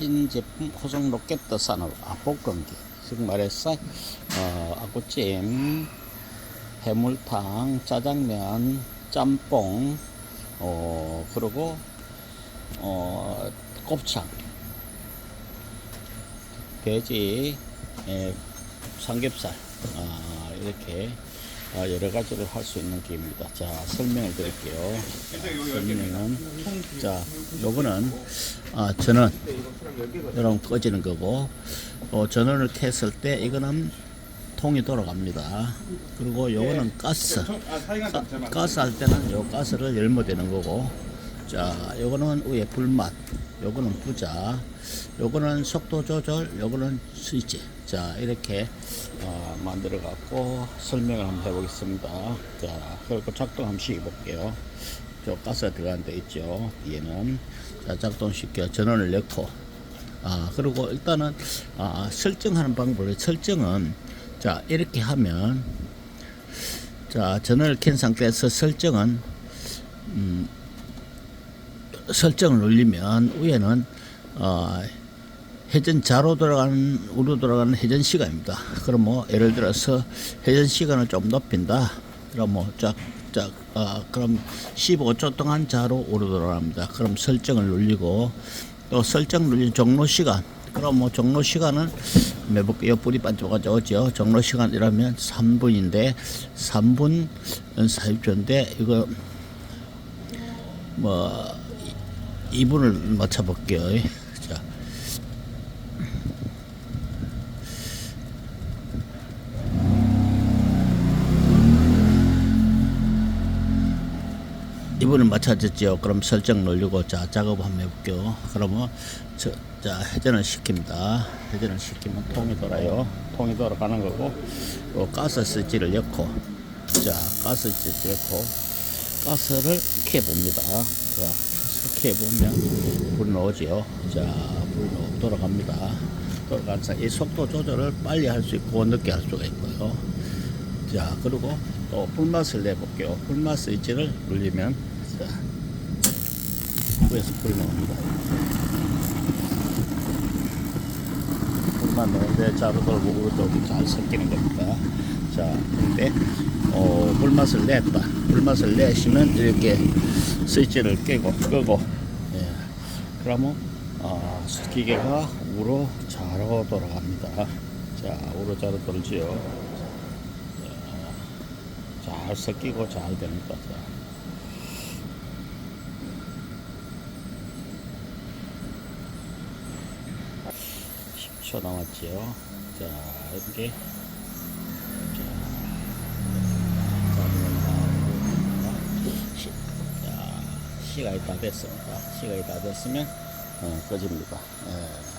신제품 호성 로켓 산업 아볶음기. 즉 말해서 어, 아구찜 해물탕 짜장면 짬뽕 어 그리고 어 곱창. 돼지 에, 삼겹살. 아, 이렇게. 아, 여러 가지를 할 수 있는 기입니다. 자 설명을 드릴게요. 자, 설명은 자 요거는 아, 전원. 이런 꺼지는 거고. 어, 전원을 켰을 때 이거는 통이 돌아갑니다. 그리고 요거는 가스. 가, 가스 할 때는 요 가스를 열면 되는 거고. 자 요거는 위에 불맛 요거는 부자 요거는 속도 조절 요거는 스위치 자 이렇게 어, 만들어 갖고 설명을 한번 해 보겠습니다. 자 그리고 작동 한번 시켜 볼게요. 저 가스가 들어간 데 있죠? 뒤에는. 자 작동 시켜. 전원을 넣고. 아 그리고 일단은 아, 설정하는 방법을 설정은 자 이렇게 하면 자 전원을 켠 상태에서 설정은 음, 설정을 눌리면 위에는 어, 회전 좌로 돌아가는 우로 돌아가는 회전 시간입니다. 그럼 뭐 예를 들어서 회전 시간을 좀 높인다. 그럼 뭐쫙쫙 아, 그럼 15초 동안 좌로 우로 돌아갑니다. 그럼 설정을 눌리고 또 설정 눌린 종료 시간 그럼 뭐 종료 시간은 매볼게요. 불이 반짝반짝 오죠. 종료 시간이라면 3분인데 3분 40초인데 이거 뭐 2분을 맞춰 볼게요. 자. 이분을 맞춰졌죠. 그럼 설정 누르고 자 작업 한번 해볼게요. 그러면 저, 자 회전을 시킵니다. 회전을 시키면 통이 돌아요. 통이 돌아가는 거고 또 가스 스위치를 넣고 자 가스 스위치 넣고 가스를 켜 봅니다. 자 이렇게 보면 불 나오지요. 자, 불 돌아갑니다. 돌아가면서 이 속도 조절을 빨리 할 수 있고 늦게 할 수가 있고요. 자, 그리고 또 불맛을 내볼게요. 불맛 스위치를 눌리면 자, 위에서 불이 나옵니다. 불만 나오는데 자로 돌고 오른쪽이 잘 섞이는 겁니다. 자, 근데 어, 불맛을 냈다. 불맛을 내시면 이렇게 스위치를 끄고 끄고 예. 그러면 어, 기계가 우로 좌로 돌아갑니다. 자, 우로 좌로 돌지요. 자, 잘 섞이고 잘 됩니다. 자. 초 남았지요. 자, 이렇게 자, 시, 자, 시간이 다 됐습니다. 시간이 다 됐으면 어, 꺼집니다. 예.